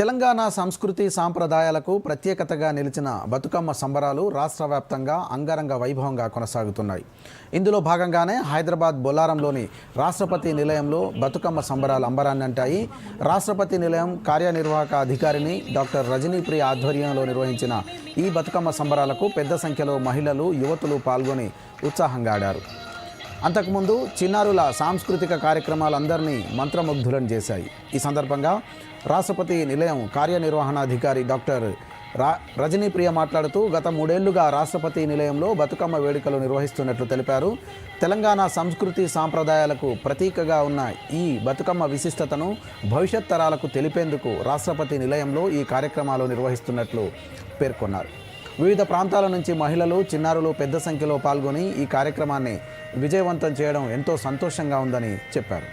తెలంగాణ సంస్కృతి సాంప్రదాయాలకు ప్రత్యేకతగా నిలిచిన బతుకమ్మ సంబరాలు రాష్ట్ర వ్యాప్తంగా అంగరంగ వైభవంగా కొనసాగుతున్నాయి. ఇందులో భాగంగానే హైదరాబాద్ బొల్లారంలోని రాష్ట్రపతి నిలయంలో బతుకమ్మ సంబరాలు అంబరాన్ని అంటాయి. రాష్ట్రపతి నిలయం కార్యనిర్వాహక అధికారిని డాక్టర్ రజనీప్రియ ఆధ్వర్యంలో నిర్వహించిన ఈ బతుకమ్మ సంబరాలకు పెద్ద సంఖ్యలో మహిళలు యువతులు పాల్గొని ఉత్సాహంగా ఆడారు. అంతకుముందు చిన్నారుల సాంస్కృతిక కార్యక్రమాలు అందరినీ మంత్రముగ్ధులను చేశాయి. ఈ సందర్భంగా రాష్ట్రపతి నిలయం కార్యనిర్వహణాధికారి డాక్టర్ రా రజనీప్రియ మాట్లాడుతూ గత మూడేళ్ళుగా రాష్ట్రపతి నిలయంలో బతుకమ్మ వేడుకలు నిర్వహిస్తున్నట్లు తెలిపారు. తెలంగాణ సంస్కృతి సాంప్రదాయాలకు ప్రతీకగా ఉన్న ఈ బతుకమ్మ విశిష్టతను భవిష్యత్ తరాలకు తెలిపేందుకు రాష్ట్రపతి నిలయంలో ఈ కార్యక్రమాలు నిర్వహిస్తున్నట్లు పేర్కొన్నారు. వివిధ ప్రాంతాల నుంచి మహిళలు చిన్నారులు పెద్ద సంఖ్యలో పాల్గొని ఈ కార్యక్రమాన్ని విజయవంతం చేయడం ఎంతో సంతోషంగా ఉందని చెప్పారు.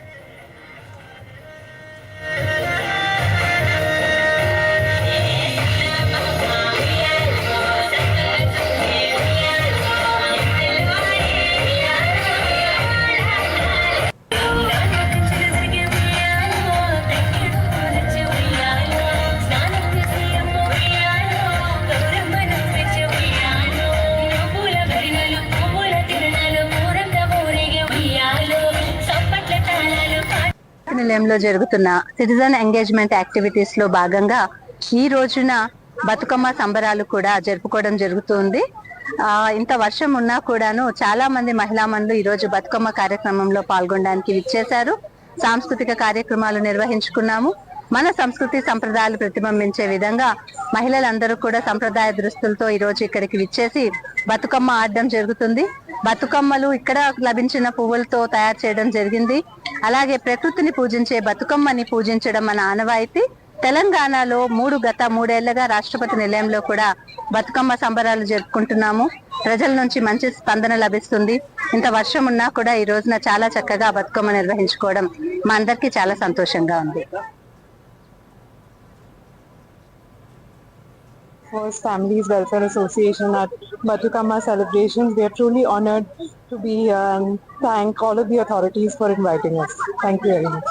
నిలయంలో జరుగుతున్న సిటిజన్ ఎంగేజ్మెంట్ యాక్టివిటీస్లో భాగంగా ఈ రోజున బతుకమ్మ సంబరాలు కూడా జరుపుకోవడం జరుగుతుంది. ఆ ఇంత వర్షం ఉన్నా కూడాను చాలా మంది మహిళా మనులు ఈ రోజు బతుకమ్మ కార్యక్రమంలో పాల్గొనడానికి విచ్చేశారు. సాంస్కృతిక కార్యక్రమాలు నిర్వహించుకున్నాము. మన సంస్కృతి సంప్రదాయాలు ప్రతిబింబించే విధంగా మహిళలందరూ కూడా సంప్రదాయ దుస్తులతో ఈ రోజు ఇక్కడికి విచ్చేసి బతుకమ్మ ఆడడం జరుగుతుంది. బతుకమ్మలు ఇక్కడ లభించిన పువ్వులతో తయారు చేయడం జరిగింది. అలాగే ప్రకృతిని పూజించే బతుకమ్మని పూజించడం మన ఆనవాయితీ. తెలంగాణలో మూడు గత మూడేళ్ళుగా రాష్ట్రపతి నిలయంలో కూడా బతుకమ్మ సంబరాలు జరుపుకుంటున్నాము. ప్రజల నుంచి మంచి స్పందన లభిస్తుంది. ఇంత వర్షం ఉన్నా కూడా ఈ రోజున చాలా చక్కగా బతుకమ్మ నిర్వహించుకోవడం మా అందరికీ చాలా సంతోషంగా ఉంది. First Families Welfare Association at Batukama celebrations. We are truly honored to be here and thank all of the authorities for inviting us. Thank you very much.